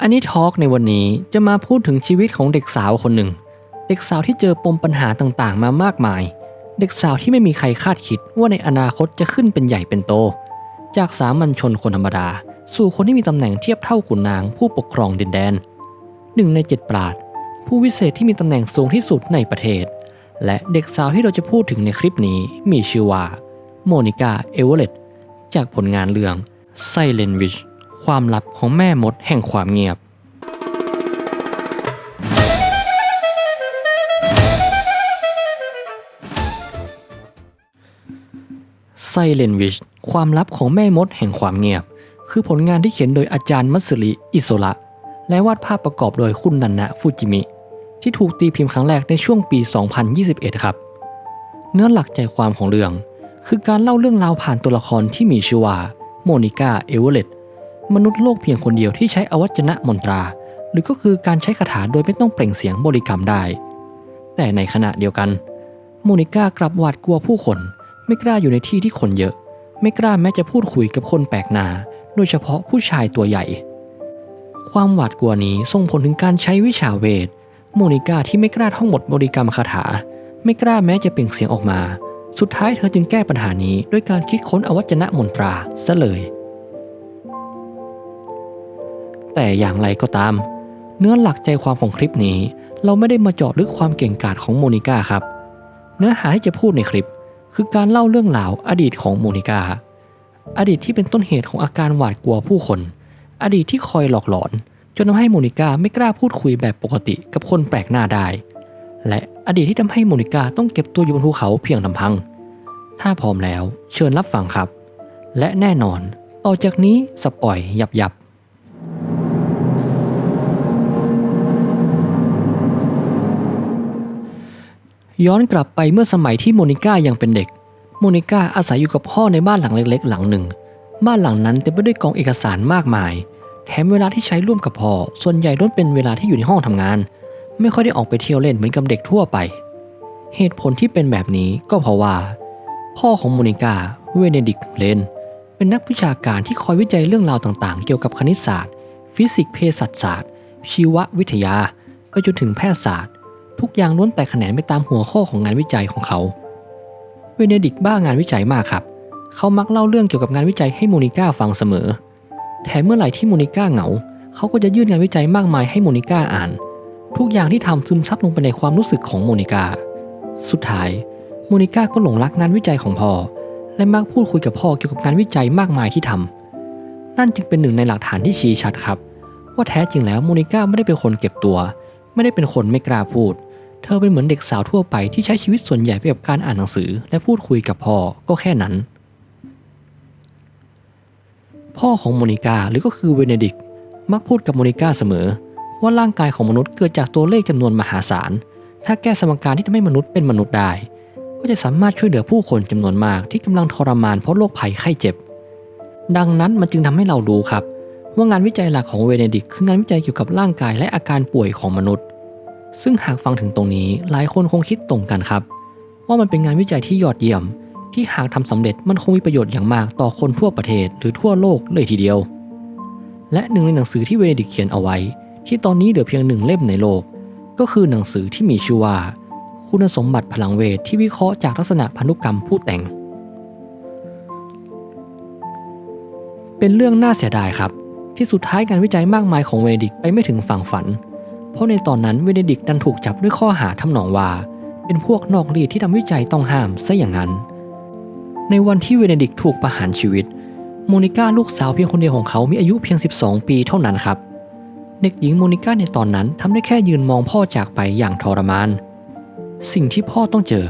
อันนี้ทอล์กในวันนี้จะมาพูดถึงชีวิตของเด็กสาวคนหนึ่ง เด็กสาวที่เจอปมปัญหาต่างๆ มามากมาย เด็กสาวที่ไม่มีใครคาดคิดว่าในอนาคตจะขึ้นเป็นใหญ่เป็นโต จากสามัญชนคนธรรมดา สู่คนที่มีตำแหน่งเทียบเท่าขุนนางผู้ปกครองดินแดนหนึ่งในเจ็ดปราดผู้วิเศษที่มีตำแหน่งสูงที่สุดในประเทศ และเด็กสาวที่เราจะพูดถึงในคลิปนี้มีชื่อว่าโมนิกาเอเวอเรตจากผลงานเรื่อง Silent Witch ความลับของแม่มดแห่งความเงียบ Silent Witch ความลับของแม่มดแห่งความเงียบ คือผลงานที่เขียนโดยอาจารย์มัตสึริ อิโซระ และวาดภาพประกอบโดยคุณนันนะฟูจิมิ ที่ถูกตีพิมพ์ครั้งแรกในช่วงปี 2021 ครับ เนื้อหลักใจความของเรื่อง คือการเล่าเรื่องราวผ่านตัวละครที่มีชื่อว่าโมนิกาเอเวอเรต มนุษย์โลกเพียงคนเดียวที่ใช้อวัจนะมนตรา หรือก็คือการใช้คาถาโดยไม่ต้องเปล่งเสียงบริกรรมได้ แต่ในขณะเดียวกัน โมนิก้ากลับหวาดกลัวผู้คน ไม่กล้าอยู่ในที่ที่คนเยอะ ไม่กล้าแม้จะพูดคุยกับคนแปลกหน้า โดยเฉพาะผู้ชายตัวใหญ่ ความหวาดกลัวนี้ส่งผลถึงการใช้วิชาเวท โมนิก้าที่ไม่กล้าท่องบทบริกรรมคาถา ไม่กล้าแม้จะเปล่งเสียงออกมา สุดท้ายเธอจึงแก้ปัญหานี้ด้วยการคิดค้นอวัจนะมนตราซะเลย แต่อย่างไรก็ตาม เนื้อหลักใจความของคลิปนี้ เราไม่ได้มาเจาะลึกความเก่งกาจของโมนิก้าครับ เนื้อหาที่จะพูดในคลิป คือการเล่าเรื่องราวอดีตของโมนิก้าอดีตที่เป็นต้นเหตุของอาการหวาดกลัวผู้คน อดีตที่คอยหลอกหลอน จนทำให้โมนิก้าไม่กล้าพูดคุยแบบปกติกับคนแปลกหน้าได้ และอดีตที่ทำให้โมนิก้าต้องเก็บตัวอยู่บนภูเขาเพียงลำพัง ถ้าพร้อมแล้ว เชิญรับฟังครับ และแน่นอน ต่อจากนี้สปอยยับยับ ย้อนกลับไปเมื่อสมัยที่โมนิก้ายังเป็นเด็ก โมนิก้าอาศัยอยู่กับพ่อในบ้านหลังเล็กๆ หลังหนึ่ง บ้านหลังนั้นเต็มไปด้วยกองเอกสารมากมาย แถมเวลาที่ใช้ร่วมกับพ่อ ส่วนใหญ่ล้วนเป็นเวลาที่อยู่ในห้องทำงาน ไม่ค่อยได้ออกไปเที่ยวเล่นเหมือนกับเด็กทั่วไป เหตุผลที่เป็นแบบนี้ก็เพราะว่า พ่อของโมนิก้า เวเนดิกเลน เป็นนักวิชาการที่คอยวิจัยเรื่องราวต่างๆ เกี่ยวกับคณิตศาสตร์ ฟิสิกส์ เภสัชศาสตร์ ชีววิทยา ไปจนถึงแพทยศาสตร์ ทุกอย่างล้วนแต่แขนงไปตามหัวข้อของงานวิจัยของเขา เวเนดิกบ้างานวิจัยมากครับ เขามักเล่าเรื่องเกี่ยวกับงานวิจัยให้โมนิก้าฟังเสมอ แถมเมื่อไหร่ที่โมนิก้าเหงา เขาก็จะยื่นงานวิจัยมากมายให้โมนิก้าอ่าน ทุกอย่างที่ทำซึมซับลงไปในความรู้สึกของโมนิก้า สุดท้ายโมนิก้าก็หลงรักงานวิจัยของพ่อ และมักพูดคุยกับพ่อเกี่ยวกับงานวิจัยมากมายที่ทำนั่นจึงเป็นหนึ่งในหลักฐานที่ชี้ชัดครับ ว่าแท้จริงแล้วโมนิก้าไม่ได้เป็นคนเก็บตัว ไม่ได้เป็นคนไม่กล้าพูด เธอเป็นเหมือนเด็กสาวทั่วไปที่ใช้ชีวิตส่วนใหญ่ไปกับการอ่านหนังสือ และพูดคุยกับพ่อก็แค่นั้น พ่อของโมนิกาหรือก็คือเวเนดิก์มักพูดกับโมนิกาเสมอ ว่าร่างกายของมนุษย์เกิดจากตัวเลขจำนวนมหาศาล ถ้าแก้สมการที่ทำให้มนุษย์เป็นมนุษย์ได้ ก็จะสามารถช่วยเหลือผู้คนจำนวนมากที่กำลังทรมานเพราะโรคภัยไข้เจ็บ ดังนั้นมันจึงทำให้เรารู้ครับ ว่างานวิจัยหลักของเวเนดิกคืองานวิจัยเกี่ยวกับร่างกายและอาการป่วยของมนุษย์ ซึ่งหากฟังถึงตรงนี้หลายคนคงคิดตรงกันครับ ว่ามันเป็นงานวิจัยที่ยอดเยี่ยม ที่หากทำสำเร็จมันคงมีประโยชน์อย่างมากต่อคนทั่วประเทศหรือทั่วโลกเลยทีเดียว และหนึ่งในหนังสือที่เวเนดิกเขียนเอาไว้ ที่ตอนนี้เหลือเพียงหนึ่งเล่มในโลก ก็คือหนังสือที่มีชื่อว่า คุณสมบัติพลังเวทที่วิเคราะห์จากลักษณะพันธุกรรมผู้แต่ง เป็นเรื่องน่าเสียดายครับที่สุดท้ายการวิจัยมากมายของเวเนดิกไปไม่ถึงฝั่งฝัน เพราะในตอนนั้นเวเนดิกดันถูกจับด้วยข้อหาทำหนองว่า เป็นพวกนอกรีดที่ทำวิจัยต้องห้ามซะอย่างนั้น ในวันที่เวเนดิกถูกประหารชีวิต โมนิก้าลูกสาวเพียงคนเดียวของเขามีอายุเพียง 12 ปีเท่านั้นครับเด็กหญิงโมนิก้าในตอนนั้นทำได้แค่ยืนมองพ่อจากไปอย่างทรมาน สิ่งที่พ่อต้องเจอ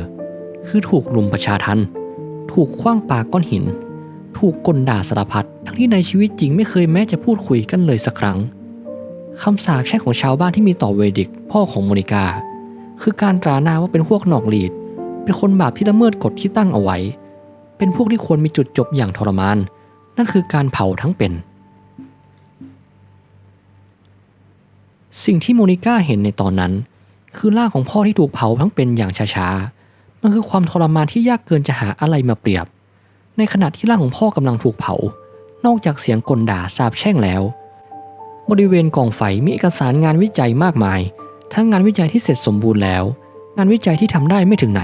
คือถูกลุมประชาทัน ถูกคว้างปาก้อนหิน ถูกกลด่าสารพัดทั้งที่ในชีวิตจริงไม่เคยแม้จะพูดคุยกันเลยสักครั้ง คำสาปแช่งของชาวบ้านที่มีต่อเวดิกพ่อของโมนิกา คือการตราหน้าว่าเป็นพวกหนอกลีด เป็นคนบาปที่ละเมิดกฎที่ตั้งเอาไว้ เป็นพวกที่ควรมีจุดจบอย่างทรมาน นั่นคือการเผาทั้งเป็น สิ่งที่โมนิก้าเห็นในตอนนั้น คือร่างของพ่อที่ถูกเผาทั้งเป็นอย่างช้าๆมันคือความทรมานที่ยากเกินจะหาอะไรมาเปรียบ ในขณะที่ร่างของพ่อกำลังถูกเผา นอกจากเสียงกลด่าสาบแช่งแล้ว บริเวณกองไฟมีเอกสารงานวิจัยมากมาย ทั้งงานวิจัยที่เสร็จสมบูรณ์แล้ว งานวิจัยที่ทำได้ไม่ถึงไหน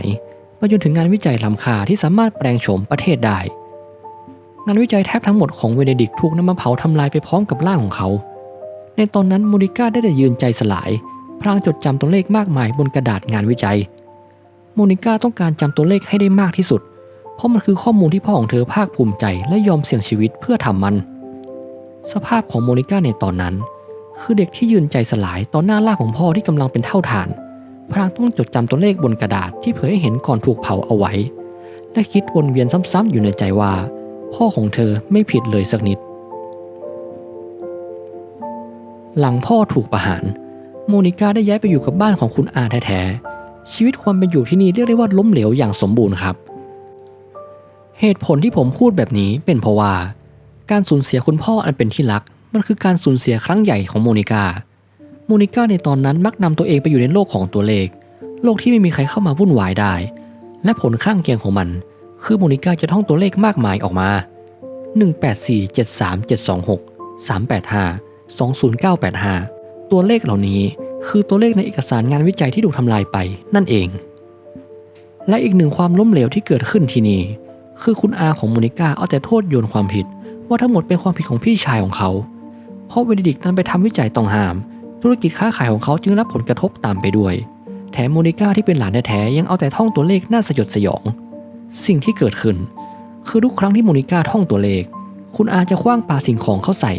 ไปจนถึงงานวิจัยล้ำค่าที่สามารถแปลงโฉมประเทศได้ งานวิจัยแทบทั้งหมดของเวเนดิกถูกนำมาเผาทำลายไปพร้อมกับร่างของเขา ในตอนนั้นโมนิก้าได้แต่ยืนใจสลาย พลางจดจำตัวเลขมากมายบนกระดาษงานวิจัย โมนิก้าต้องการจำตัวเลขให้ได้มากที่สุด เพราะมันคือข้อมูลที่พ่อของเธอภาคภูมิใจและยอมเสี่ยงชีวิตเพื่อทำมัน สภาพของโมนิก้าในตอนนั้น คือเด็กที่ยืนใจสลายต่อหน้าร่าของพ่อที่กำลังเป็นเท่าฐานพลางต้องจดจำตัวเลขบนกระดาษที่เผยให้เห็นก่อนถูกเผาเอาไว้ และคิดวนเวียนซ้ำๆอยู่ในใจว่า พ่อของเธอไม่ผิดเลยสักนิด หลังพ่อถูกประหาร โมนิก้าได้ย้ายไปอยู่กับบ้านของคุณอาแท้ๆชีวิตความเป็นอยู่ที่นี่เรียกได้ว่าล้มเหลวอย่างสมบูรณ์ครับ เหตุผลที่ผมพูดแบบนี้เป็นเพราะว่า การสูญเสียคุณพ่ออันเป็นที่รัก มันคือการสูญเสียครั้งใหญ่ของโมนิกา โมนิกาในตอนนั้นมักนำตัวเองไปอยู่ในโลกของตัวเลข โลกที่ไม่มีใครเข้ามาวุ่นวายได้ และผลข้างเคียงของมัน คือโมนิกาจะท่องตัวเลขมากมายออกมา 184 73726 385 20985 ตัวเลขเหล่านี้คือตัวเลขในเอกสารงานวิจัยที่ถูกทำลายไปนั่นเอง และอีกหนึ่งความล้มเหลวที่เกิดขึ้นที่นี่คือคุณอาของโมนิก้าเอาแต่โทษโยนความผิด ว่าทั้งหมดเป็นความผิดของพี่ชายของเขา เพราะเวนดิกนั้นไปทำวิจัยต้องห้าม ธุรกิจค้าขายของเขาจึงรับผลกระทบตามไปด้วย แถมโมนิก้าที่เป็นหลานแท้ๆยังเอาแต่ท่องตัวเลขน่าสยดสยอง สิ่งที่เกิดขึ้น คือทุกครั้งที่โมนิก้าท่องตัวเลข คุณอาจะคว้างปาสิ่งของเขาใส่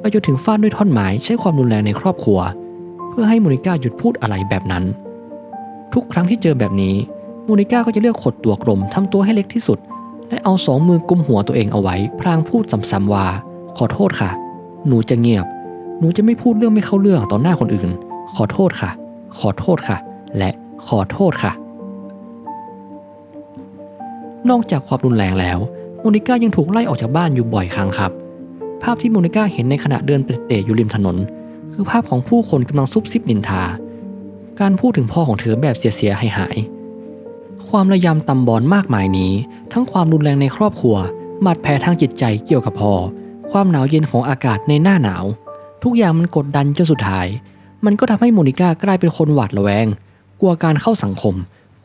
ไปจนถึงฟาดด้วยท่อนไม้ใช้ความรุนแรงในครอบครัว เพื่อให้โมนิก้าหยุดพูดอะไรแบบนั้น ทุกครั้งที่เจอแบบนี้โมนิก้าก็จะเลือกขดตัวกลมทำตัวให้เล็กที่สุด และเอาสองมือกุมหัวตัวเองเอาไว้ พลางพูดซ้ำๆว่า ขอโทษค่ะ หนูจะเงียบ หนูจะไม่พูดเรื่องไม่เข้าเรื่องต่อหน้าคนอื่น ขอโทษค่ะ ขอโทษค่ะ และขอโทษค่ะ นอกจากความรุนแรงแล้วโมนิก้ายังถูกไล่ออกจากบ้านอยู่บ่อยครั้งครับ ภาพที่โมนิก้าเห็นในขณะเดินเตะๆอยู่ริมถนน คือภาพของผู้คนกำลังซุบซิบนินทา การพูดถึงพ่อของเธอแบบเสียๆหายๆ ความระยำตำบอลมากมายนี้ ทั้งความรุนแรงในครอบครัวบาดแผลทางจิตใจเกี่ยวกับพ่อความหนาวเย็นของอากาศในหน้าหนาว ทุกอย่างมันกดดันจนสุดท้าย มันก็ทำให้โมนิก้ากลายเป็นคนหวาดระแวง กลัวการเข้าสังคม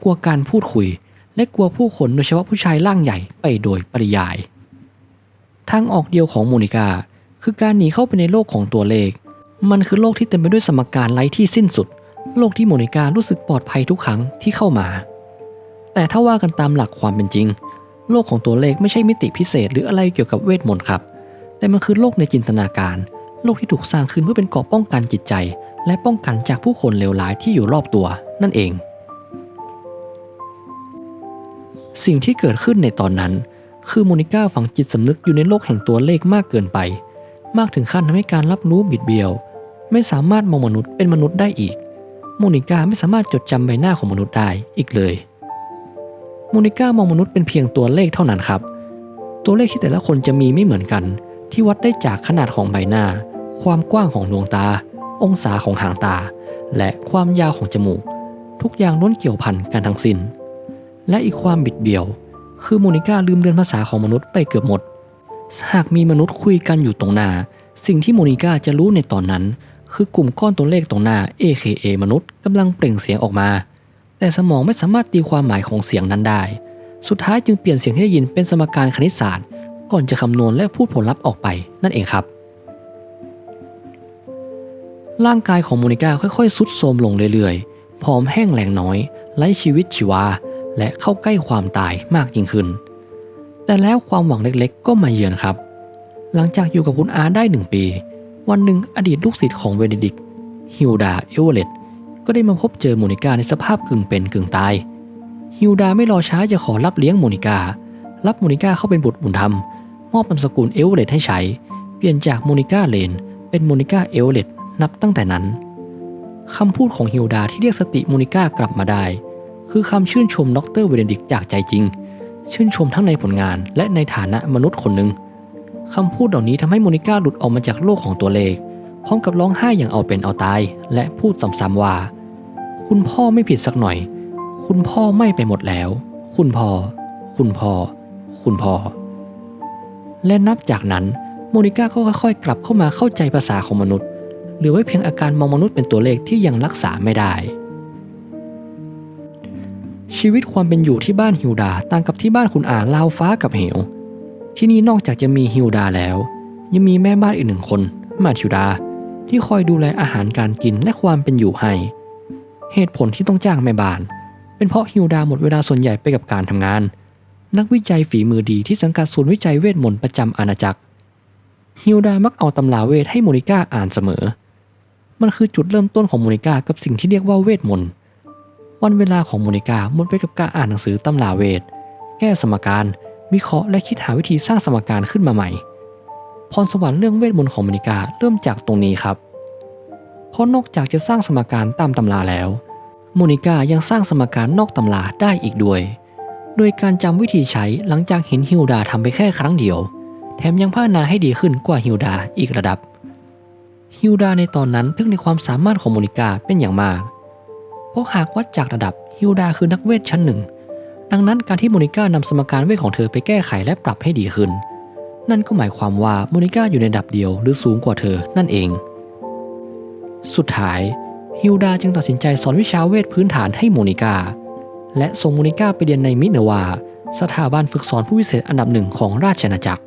กลัวการพูดคุย และกลัวผู้คนโดยเฉพาะผู้ชายร่างใหญ่ไปโดยปริยาย ทางออกเดียวของโมนิก้าคือการหนีเข้าไปในโลกของตัวเลข มันคือโลกที่เต็มไปด้วยสมการไร้ที่สิ้นสุด โลกที่โมนิก้ารู้สึกปลอดภัยทุกครั้งที่เข้ามา แต่ถ้าว่ากันตามหลักความเป็นจริง โลกของตัวเลขไม่ใช่มิติพิเศษหรืออะไรเกี่ยวกับเวทมนต์ครับ แต่มันคือโลกในจินตนาการ โลกที่ถูกสร้างขึ้นเพื่อเป็นเกราะป้องกันจิตใจ และป้องกันจากผู้คนเลวร้ายที่อยู่รอบตัวนั่นเอง สิ่งที่เกิดขึ้นในตอนนั้น คือโมนิก้าฝังจิตสำนึกอยู่ในโลกแห่งตัวเลขมากเกินไป มากถึงขั้นทำให้การรับรู้บิดเบี้ยว ไม่สามารถมองมนุษย์เป็นมนุษย์ได้อีก โมนิก้าไม่สามารถจดจำใบหน้าของมนุษย์ได้อีกเลย โมนิก้ามองมนุษย์เป็นเพียงตัวเลขเท่านั้นครับ ตัวเลขที่แต่ละคนจะมีไม่เหมือนกัน ที่วัดได้จากขนาดของใบหน้า ความกว้างของดวงตา องศาของหางตา และความยาวของจมูก ทุกอย่างล้วนเกี่ยวพันกันทั้งสิน้น และอีกความบิดเบี้ยว คือโมนิก้าลืมเรียนภาษาของมนุษย์ไปเกือบหมด หากมีมนุษย์คุยกันอยู่ตรงหน้า สิ่งที่โมนิก้าจะรู้ในตอนนั้น คือกลุ่มก้อนตัวเลขตรงหน้า AKA มนุษย์กำลังเปล่งเสียงออกมา แต่สมองไม่สามารถตีความหมายของเสียงนั้นได้ สุดท้ายจึงเปลี่ยนเสียงที่ได้ยินเป็นสมการคณิตศาสตร์ ก่อนจะคำนวณและพูดผลลัพธ์ออกไปนั่นเองครับ ร่างกายของโมนิก้าค่อยๆ สุดโทรมลงเรื่อยๆ ผอมแห้งแรงน้อย ไร้ชีวิตชีวา และเข้าใกล้ความตายมากยิ่งขึ้น แต่แล้วความหวังเล็กๆ ก็มาเยือนครับ หลังจากอยู่กับคุณอาได้หนึ่งปี วันหนึ่งอดีตลูกศิษย์ของเวเนดิกต์ฮิลดาเอเวเลต ก็ได้มาพบเจอโมนิกาในสภาพกึ่งเป็นกึ่งตาย ฮิลดาไม่รอช้าจะขอรับเลี้ยงโมนิกา รับโมนิกาเข้าเป็นบุตรบุญธรรม มอบนามสกุลเอเวเลตให้ใช้ เปลี่ยนจากโมนิกาเลน เป็นโมนิกาเอเวเลตนับตั้งแต่นั้นคำพูดของฮิลดาที่เรียกสติโมนิก้ากลับมาได้ คือคำชื่นชมดรเวเดนดิกจากใจจริง ชื่นชมทั้งในผลงานและในฐานะมนุษย์คนหนึ่งคำพูดเหล่านี้ทำให้โมนิก้าหลุดออกมาจากโลกของตัวเลข พร้อมกับร้องไห้อย่างเอาเป็นเอาตาย และพูดซ้ำๆว่า คุณพ่อไม่ผิดสักหน่อย คุณพ่อไม่ไปหมดแล้ว คุณพ่อ คุณพ่อ คุณพ่อ และนับจากนั้นโมนิก้าก็ค่อยๆ กลับเข้ามาเข้าใจภาษาของมนุษย์หลือไว้เพียงอาการมองมนุษย์เป็นตัวเลขที่ยังรักษาไม่ได้ ชีวิตความเป็นอยู่ที่บ้านฮิวดาต่างกับที่บ้านคุณอาลาวฟ้ากับเหว ที่นี่นอกจากจะมีฮิวดาแล้ว ยังมีแม่บ้านอีกหนึ่งคน มาทิวดา ที่คอยดูแลอาหารการกินและความเป็นอยู่ให้ เหตุผลที่ต้องจ้างแม่บ้าน เป็นเพราะฮิวดาหมดเวลาส่วนใหญ่ไปกับการทำงาน นักวิจัยฝีมือดีที่สังกัดศูนย์วิจัยเวทมนต์ประจำอาณาจักร ฮิวดามักเอาตำราเวทให้โมนิก้าอ่านเสมอ มันคือจุดเริ่มต้นของโมนิก้ากับสิ่งที่เรียกว่าเวทมนต์ วันเวลาของโมนิก้าหมดไปกับการอ่านหนังสือตำราเวท แก้สมการ วิเคราะห์และคิดหาวิธีสร้างสมการขึ้นมาใหม่ พรสวรรค์เรื่องเวทมนต์ของโมนิก้าเริ่มจากตรงนี้ครับ ราะนอกจากจะสร้างสมการตามตำราแล้ว โมนิกายังสร้างสมการนอกตำราได้อีกด้วย โดยการจำวิธีใช้หลังจากเห็นฮิวดาทำไปแค่ครั้งเดียว แถมยังพัฒนาให้ดีขึ้นกว่าฮิวดาอีกระดับ ฮิวดาในตอนนั้นทึ่งในความสามารถของโมนิกาเป็นอย่างมาก เพราะหากวัดจากระดับฮิวดาคือนักเวทชั้นหนึ่ง ดังนั้นการที่โมนิก้านำสมการเวทของเธอไปแก้ไขและปรับให้ดีขึ้น นั่นก็หมายความว่าโมนิก้าอยู่ในระดับเดียวหรือสูงกว่าเธอนั่นเอง สุดท้ายฮิวดาจึงตัดสินใจสอนวิชาเวทพื้นฐานให้โมนิกา และส่งโมนิกาไปเรียนในมิเนวา สถาบันฝึกสอนผู้วิเศษอันดับหนึ่งของราชอาณาจักร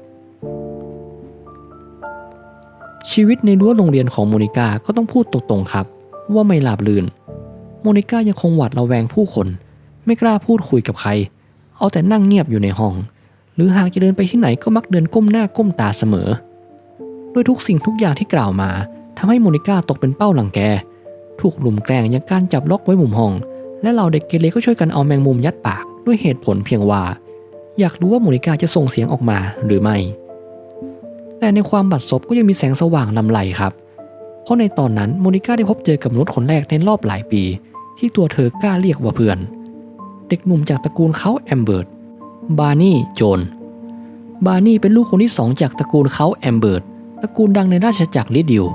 ชีวิตในรั้วโรงเรียนของโมนิกาก็ต้องพูดตรงๆครับ ว่าไม่ราบรื่น โมนิกายังคงหวาดระแวงผู้คน ไม่กล้าพูดคุยกับใคร เอาแต่นั่งเงียบอยู่ในห้อง หรือหากจะเดินไปที่ไหนก็มักเดินก้มหน้าก้มตาเสมอ ด้วยทุกสิ่งทุกอย่างที่กล่าวมา ทำให้โมนิก้าตกเป็นเป้าหลังแก ถูกหลุมแกล้งอย่างการจับล็อกไว้มุมห้อง และเหล่าเด็กเกเรก็ช่วยกันเอาแมงมุมยัดปากด้วยเหตุผลเพียงว่า อยากรู้ว่าโมนิก้าจะส่งเสียงออกมาหรือไม่ แต่ในความบัดซบก็ยังมีแสงสว่างลำไหลครับ เพราะในตอนนั้นโมนิก้าได้พบเจอกับมนุษย์คนแรกในรอบหลายปี ที่ตัวเธอกล้าเรียกว่าเพื่อน เด็กหนุ่มจากตระกูลเขาแอมเบิร์ตบาร์นี่โจนบาร์นี่เป็นลูกคนที่สองจากตระกูลเขาแอมเบิร์ตตระกูลดังในราชจักรลิดิว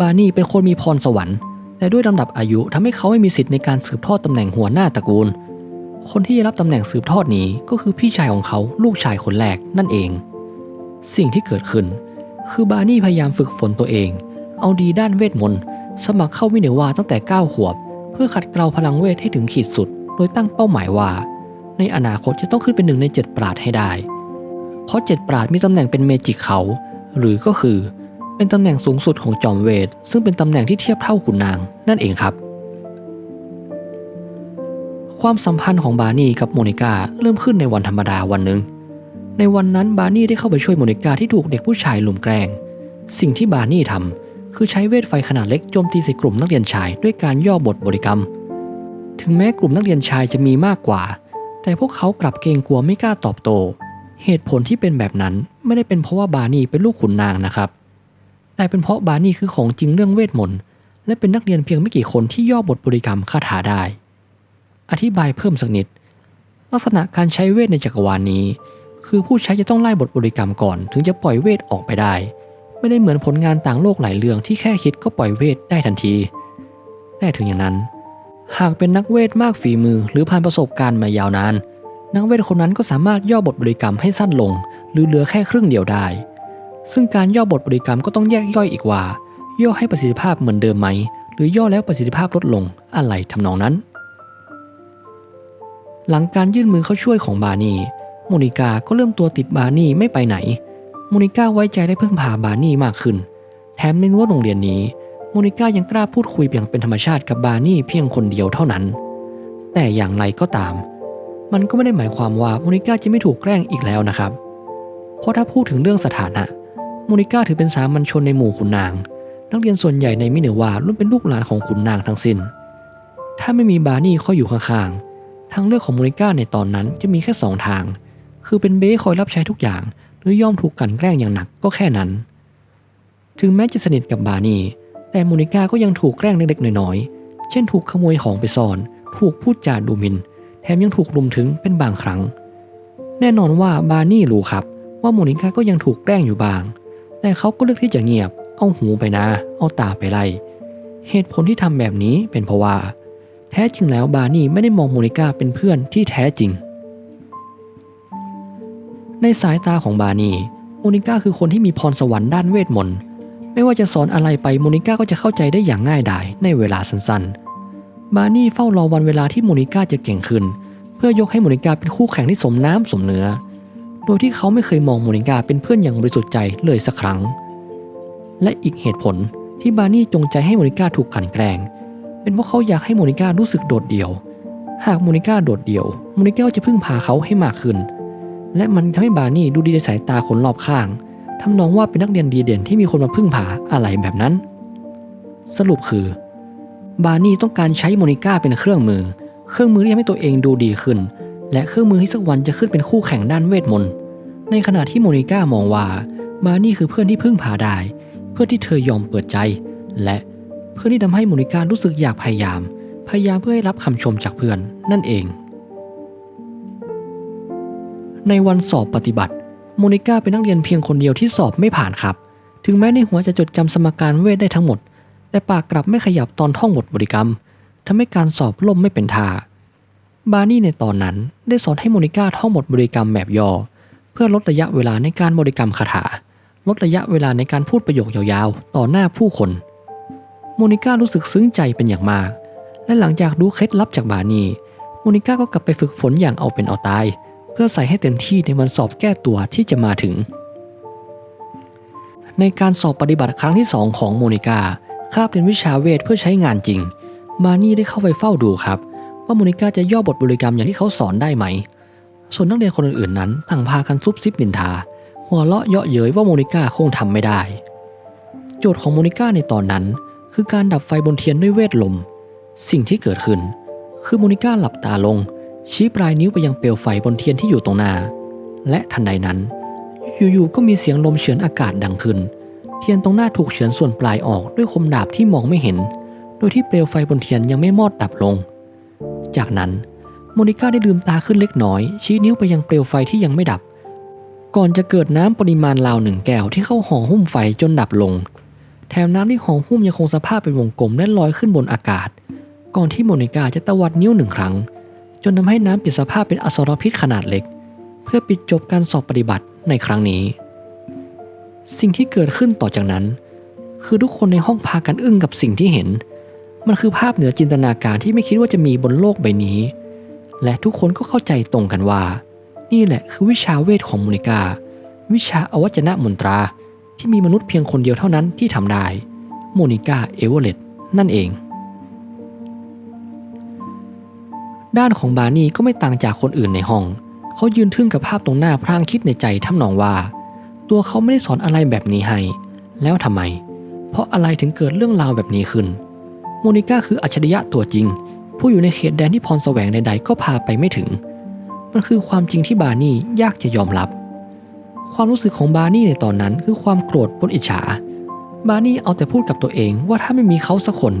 บาร์นี่เป็นคนมีพรสวรรค์แต่ด้วยลำดับอายุทำให้เขาไม่มีสิทธิ์ในการสืบทอดตำแหน่งหัวหน้าตระกูล คนที่จะรับตำแหน่งสืบทอดนี้ก็คือพี่ชายของเขาลูกชายคนแรกนั่นเอง สิ่งที่เกิดขึ้น คือบาร์นี่พยายามฝึกฝนตัวเอง เอาดีด้านเวทมนต์สมัครเข้าวิเนวาตั้งแต่ 9 ขวบ เพื่อขัดเกลาพลังเวทให้ถึงขีดสุด โดยตั้งเป้าหมายว่า ในอนาคตจะต้องขึ้นเป็นหนึ่งในเจ็ดปราดให้ได้ เพราะเจ็ดปราดมีตำแหน่งเป็นเมจิกเขา หรือก็คือ เป็นตำแหน่งสูงสุดของจอมเวท ซึ่งเป็นตำแหน่งที่เทียบเท่าขุนนางนั่นเองครับ ความสัมพันธ์ของบาร์นี่กับโมนิกาเริ่มขึ้นในวันธรรมดาวันหนึ่งในวันนั้นบาร์นี่ได้เข้าไปช่วยโมนิกาที่ถูกเด็กผู้ชายลุมแกล้ง สิ่งที่บาร์นี่ทำคือใช้เวทไฟขนาดเล็กโจมตีใส่กลุ่มนักเรียนชายด้วยการย่อบทบริกรรม ถึงแม้กลุ่มนักเรียนชายจะมีมากกว่า แต่พวกเขากลับเกรงกลัวไม่กล้าตอบโต้ เหตุผลที่เป็นแบบนั้นไม่ได้เป็นเพราะว่าบาร์นี่เป็นลูกขุนนางนะครับ แต่เป็นเพราะบาร์นี่คือของจริงเรื่องเวทมนต์และเป็นนักเรียนเพียงไม่กี่คนที่ย่อบทบริกรรมคาถาได้ อธิบายเพิ่มสักนิด ลักษณะการใช้เวทในจักรวาลนี้ คือผู้ใช้จะต้องไล่บทบริกรรมก่อน ถึงจะปล่อยเวทออกไปได้ ไม่ได้เหมือนผลงานต่างโลกหลายเรื่องที่แค่คิดก็ปล่อยเวทได้ทันทีแต่ถึงอย่างนั้น หากเป็นนักเวทมากฝีมือ หรือผ่านประสบการณ์มายาวนาน นักเวทคนนั้นก็สามารถย่อบทบริกรรมให้สั้นลง หรือเหลือแค่ครึ่งเดียวได้ ซึ่งการย่อบทบริกรรมก็ต้องแยกย่อยอีกว่า ย่อให้ประสิทธิภาพเหมือนเดิมไหม หรือย่อแล้วประสิทธิภาพลดลงอะไรทำนองนั้น หลังการยื่นมือเข้าช่วยของบานีโมนิกาก็เริ่มตัวติดบานีไม่ไปไหนโมนิก้าไว้ใจได้พึ่งพาบานี่มากขึ้น แถมในรั้วโรงเรียนนี้โมนิก้ายังกล้าพูดคุยอย่างเป็นธรรมชาติกับบานี่เพียงคนเดียวเท่านั้น แต่อย่างไรก็ตาม มันก็ไม่ได้หมายความว่าโมนิก้าจะไม่ถูกแกล้งอีกแล้วนะครับ เพราะถ้าพูดถึงเรื่องสถานะ โมนิก้าถือเป็นสามัญชนในหมู่ขุนนาง นักเรียนส่วนใหญ่ในมิเนวาล้วนเป็นลูกหลานของขุนนางทั้งสิ้น ถ้าไม่มีบาร์นี่คอยอยู่ข้างๆ ทางเลือกของโมนิก้าในตอนนั้นจะมีแค่สองทาง คือเป็นเบ้คอยรับใช้ทุกอย่าง หรือยอมถูกกลันแกล้งอย่างหนักก็แค่นั้น ถึงแม้จะสนิทกับบาร์นี่ แต่โมนิก้าก็ยังถูกแกล้งเล็กๆน้อยๆ เช่นถูกขโมยของไปซ่อน ถูกพูดจาดูหมินแถมยังถูกลุมถึงเป็นบางครั้ง แน่นอนว่าบาร์นี่รู้ครับว่าโมนิก้าก็ยังถูกแกล้งอยู่บาง แต่เขาก็เลือกที่จะเงียบ เอาหูไปนาเอาตาไปไล่ เหตุผลที่ทำแบบนี้เป็นเพราะว่า แท้จริงแล้วบาร์นี่ไม่ได้มองโมนิก้าเป็นเพื่อนที่แท้จริง ในสายตาของบาร์นี่ โมนิก้าคือคนที่มีพรสวรรค์ด้านเวทมนต์ ไม่ว่าจะสอนอะไรไปโมนิก้าก็จะเข้าใจได้อย่างง่ายดายในเวลาสั้นๆ บาร์นี่เฝ้ารอวันเวลาที่โมนิก้าจะเก่งขึ้น เพื่อยกให้โมนิก้าเป็นคู่แข่งที่สมน้ำสมเนื้อ โดยที่เขาไม่เคยมองโมนิกาเป็นเพื่อนอย่างบริสุทธิ์ใจเลยสักครั้ง และอีกเหตุผลที่บาร์นี่จงใจให้โมนิกาถูกกลันแกล้งเป็นเพราะเขาอยากให้โมนิการู้สึกโดดเดี่ยว หากโมนิกาโดดเดี่ยวโมนิกาจะพึ่งพาเขาให้มากขึ้น และมันทำให้บาร์นี่ดูดีในสายตาคนรอบข้างทำนองว่าเป็นนักเรียนดีเด่นที่มีคนมาพึ่งพาอะไรแบบนั้น สรุปคือ บาร์นี่ต้องการใช้โมนิกาเป็นเครื่องมือ เครื่องมือที่ทำให้ตัวเองดูดีขึ้น และเครื่องมือที่สักวันจะขึ้นเป็นคู่แข่งด้านเวทมนต์ในขณะที่โมนิก้ามองว่าบานี่คือเพื่อนที่พึ่งพาได้ เพื่อนที่เธอยอมเปิดใจ และเพื่อนที่ทำให้โมนิก้ารู้สึกอยากพยายาม พยายามเพื่อให้รับคำชมจากเพื่อนนั่นเอง ในวันสอบปฏิบัติโมนิก้าเป็นนักเรียนเพียงคนเดียวที่สอบไม่ผ่านครับ ถึงแม้ในหัวจะจดจำสมการเวทได้ทั้งหมด แต่ปากกลับไม่ขยับตอนท่องบทบริกรรมทำให้การสอบล่มไม่เป็นท่า บาร์นี่ในตอนนั้นได้สอนให้โมนิก้าท่องบทบริกรรมแบบย่อเพื่อลดระยะเวลาในการบริกรรมคาถา ลดระยะเวลาในการพูดประโยคยาวๆ ต่อหน้าผู้คน โมนิก้ารู้สึกซึ้งใจเป็นอย่างมาก และหลังจากรู้เคล็ดลับจากบาร์นี่โมนิก้าก็กลับไปฝึกฝนอย่างเอาเป็นเอาตาย เพื่อใส่ให้เต็มที่ในวันสอบแก้ตัวที่จะมาถึง ในการสอบปฏิบัติครั้งที่ 2 ของโมนิก้าคาบเรียนวิชาเวทเพื่อใช้งานจริงมาร์นี่ได้เข้าไปเฝ้าดูครับ ว่าโมนิก้าจะย่อบทบริกรรมอย่างที่เขาสอนได้ไหม ส่วนนักเรียนคนอื่นๆนั้นต่างพากันซุบซิบนินทา หัวเราะเยาะเย้ยว่าโมนิก้าคงทำไม่ได้ โจทย์ของโมนิก้าในตอนนั้น คือการดับไฟบนเทียนด้วยเวทลม สิ่งที่เกิดขึ้น คือโมนิก้าหลับตาลง ชี้ปลายนิ้วไปยังเปลวไฟบนเทียนที่อยู่ตรงหน้า และทันใดนั้น อยู่ๆก็มีเสียงลมเฉือนอากาศดังขึ้น เทียนตรงหน้าถูกเฉือนส่วนปลายออกด้วยคมดาบที่มองไม่เห็น โดยที่เปลวไฟบนเทียนยังไม่มอดดับลง จากนั้นโมนิก้าได้ลืมตาขึ้นเล็กน้อย ชี้นิ้วไปยังเปลวไฟที่ยังไม่ดับ ก่อนจะเกิดน้ำปริมาณราวหนึ่งแก้วที่เข้าห่อหุ้มไฟจนดับลง แถมน้ำที่ห่อหุ้มยังคงสภาพเป็นวงกลมและลอยขึ้นบนอากาศ ก่อนที่โมนิก้าจะตวัดนิ้วหนึ่งครั้ง จนทำให้น้ำเปลี่ยนสภาพเป็นอสรพิษขนาดเล็ก เพื่อปิดจบการสอบปฏิบัติในครั้งนี้ สิ่งที่เกิดขึ้นต่อจากนั้น คือทุกคนในห้องพากันอึ้งกับสิ่งที่เห็น มันคือภาพเหนือจินตนาการที่ไม่คิดว่าจะมีบนโลกใบนี้ และทุกคนก็เข้าใจตรงกันว่า นี่แหละคือวิชาเวทของโมนิกา วิชาอวัจนะมนตราที่มีมนุษย์เพียงคนเดียวเท่านั้นที่ทำได้โมนิกาเอเวอเรตนั่นเอง ด้านของบาร์นี่ก็ไม่ต่างจากคนอื่นในห้อง เขายืนทึ่งกับภาพตรงหน้าพรางคิดในใจทำนองว่า ตัวเขาไม่ได้สอนอะไรแบบนี้ให้ แล้วทำไม เพราะอะไรถึงเกิดเรื่องราวแบบนี้ขึ้น โมนิก้าคืออัจฉริยะตัวจริง ผู้อยู่ในเขตแดนที่พรแสวงใดๆก็พาไปไม่ถึง มันคือความจริงที่บาร์นี่ยากจะยอมรับ ความรู้สึกของบาร์นี่ในตอนนั้นคือความโกรธปนอิจฉา บาร์นี่เอาแต่พูดกับตัวเองว่าถ้าไม่มีเขาสักคน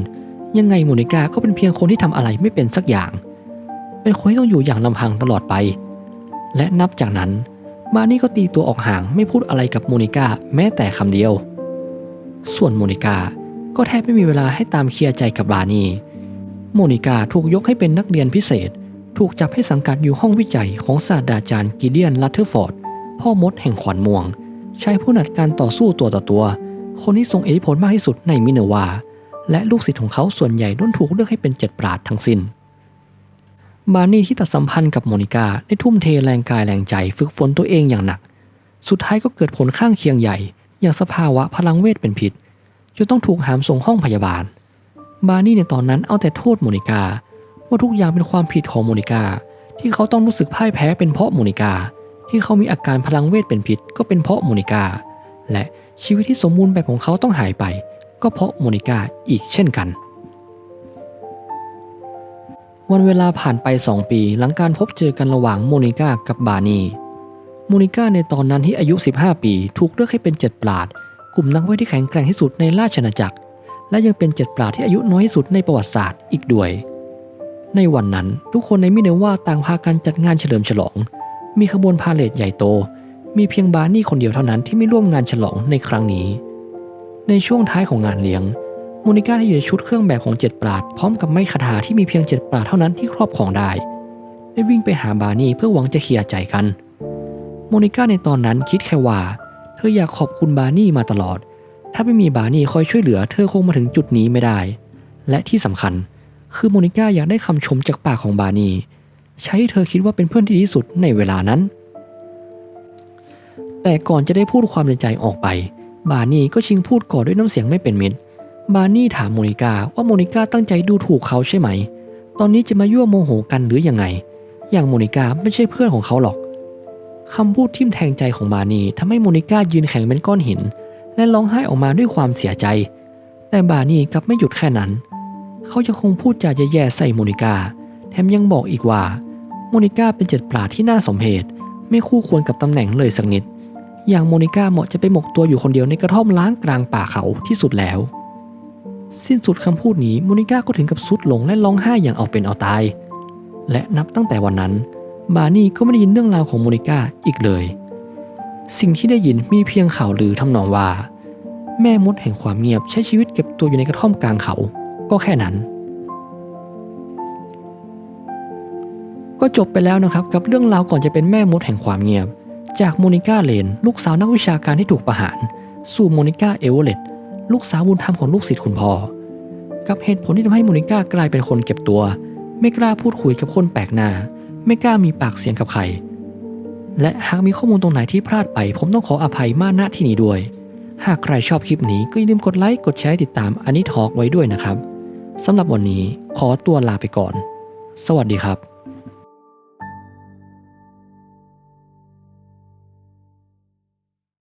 ยังไงโมนิก้าก็เป็นเพียงคนที่ทำอะไรไม่เป็นสักอย่าง เป็นคนที่ต้องอยู่อย่างลำพังตลอดไป และนับจากนั้นบาร์นี่ก็ตีตัวออกห่างไม่พูดอะไรกับโมนิก้าแม้แต่คำเดียว ส่วนโมนิก้า ก็แทบไม่มีเวลาให้ตามเคลียร์ใจกับบาร์นี่โมนิกาถูกยกให้เป็นนักเรียนพิเศษ ถูกจับให้สังกัดอยู่ห้องวิจัยของศาสตราจารย์กิเดียนลัตเทอร์ฟอร์ด พ่อมดแห่งขวัญม่วงชายผู้นัดการต่อสู้ตัวต่อตัว คนที่ทรงอิทธิพลมากที่สุดในมิเนวา และลูกศิษย์ของเขาส่วนใหญ่ล้วนถูกเลือกให้เป็นเจ็ดปราดทั้งสิ้นบาร์นี่ที่ตัดสัมพันธ์กับโมนิกาได้ทุ่มเทแรงกายแรงใจฝึกฝนตัวเองอย่างหนัก สุดท้ายก็เกิดผลข้างเคียงใหญ่ อย่างสภาวะพลังเวทเป็นพิษ จนต้องถูกหามส่งห้องพยาบาล บาร์นี่ในตอนนั้นเอาแต่โทษโมนิกา ว่าทุกอย่างเป็นความผิดของโมนิกา ที่เขาต้องรู้สึกพ่ายแพ้เป็นเพราะโมนิกา ที่เขามีอาการพลังเวทเป็นพิษก็เป็นเพราะโมนิกา และชีวิตที่สมบูรณ์แบบของเขาต้องหายไป ก็เพราะโมนิกาอีกเช่นกัน วันเวลาผ่านไป 2 ปีหลังการพบเจอกันระหว่างโมนิกากับบาร์นีโมนิกาในตอนนั้นที่อายุ 15 ปี ถูกเลือกให้เป็นเจ็ดปราด กลุ่มนักเวทที่แข็งแกร่งที่สุดในราชอาณาจักร และยังเป็นเจ็ดปราดที่อายุน้อยที่สุดในประวัติศาสตร์อีกด้วย ในวันนั้นทุกคนในมิเนว่าต่างพากันจัดงานเฉลิมฉลอง มีขบวนพาเลทใหญ่โต มีเพียงบาร์นี่คนเดียวเท่านั้นที่ไม่ร่วมงานฉลองในครั้งนี้ ในช่วงท้ายของงานเลี้ยงโมนิก้าได้อยู่ในชุดเครื่องแบบของเจ็ดปราดพร้อมกับไม้คาถาที่มีเพียงเจ็ดปราดเท่านั้นที่ครอบครองได้ ได้วิ่งไปหาบาร์นี่เพื่อหวังจะเคลียร์ใจกันโมนิก้าในตอนนั้นคิดแค่ว่า เธออยากขอบคุณบาร์นี่มาตลอด ถ้าไม่มีบาร์นี่คอยช่วยเหลือเธอคงมาถึงจุดนี้ไม่ได้ และที่สำคัญคือโมนิก้าอยากได้คำชมจากปากของบาร์นี่ใช้ใเธอคิดว่าเป็นเพื่อนที่ดีที่สุดในเวลานั้น แต่ก่อนจะได้พูดความในใจออกไป บาร์นี่ก็ชิงพูดก่อนด้วยน้ำเสียงไม่เป็นมิตร บาร์นี่ถามโมนิก้าว่าโมนิก้าตั้งใจดูถูกเขาใช่ไหม ตอนนี้จะมายั่วโมโหกันหรือยังไง อย่างโมนิก้าไม่ใช่เพื่อนของเขาหรอก คำพูดทิ่มแทงใจของบาร์นี่ทำให้โมนิก้ายืนแข็งเป็นก้อนหิน และร้องไห้ออกมาด้วยความเสียใจ แต่บาร์นี่กลับไม่หยุดแค่นั้น เขายังคงพูดจาแย่ๆใส่โมนิก้าแถมยังบอกอีกว่า โมนิก้าเป็นเจ็ดปลาที่น่าสมเพชไม่คู่ควรกับตำแหน่งเลยสักนิด อย่างโมนิก้าเหมาะจะไปหมกตัวอยู่คนเดียวในกระท่อมล้างกลางป่าเขาที่สุดแล้ว สิ้นสุดคำพูดนี้โมนิก้าก็ถึงกับสุดลงและร้องไห้อย่างเอาเป็นเอาตาย และนับตั้งแต่วันนั้น บาร์นี่ก็ไม่ได้ยินเรื่องราวของโมนิก้าอีกเลย สิ่งที่ได้ยินมีเพียงข่าวลือทำนองว่า แม่มดแห่งความเงียบใช้ชีวิตเก็บตัวอยู่ในกระท่อมกลางเขา ก็แค่นั้น ก็จบไปแล้วนะครับกับเรื่องราวก่อนจะเป็นแม่มดแห่งความเงียบ จากโมนิก้าเลน ลูกสาวนักวิชาการที่ถูกประหาร สู่โมนิก้าเอเวอเรตลูกสาวบุญธรรมของลูกศิษย์คุณพ่อกับเหตุผลที่ทำให้โมนิก้ากลายเป็นคนเก็บตัว ไม่กล้าพูดคุยกับคนแปลกหน้า ไม่กล้ามีปากเสียงกับใคร และหากมีข้อมูลตรงไหนที่พลาดไป ผมต้องขออภัยมากณที่นี้ด้วย หากใครชอบคลิปนี้ก็อย่าลืมกดไลค์กดแชร์ติดตามอันนี้ทอกไว้ด้วยนะครับสำหรับวันนี้ขอตัวลาไปก่อน สวัสดีครับ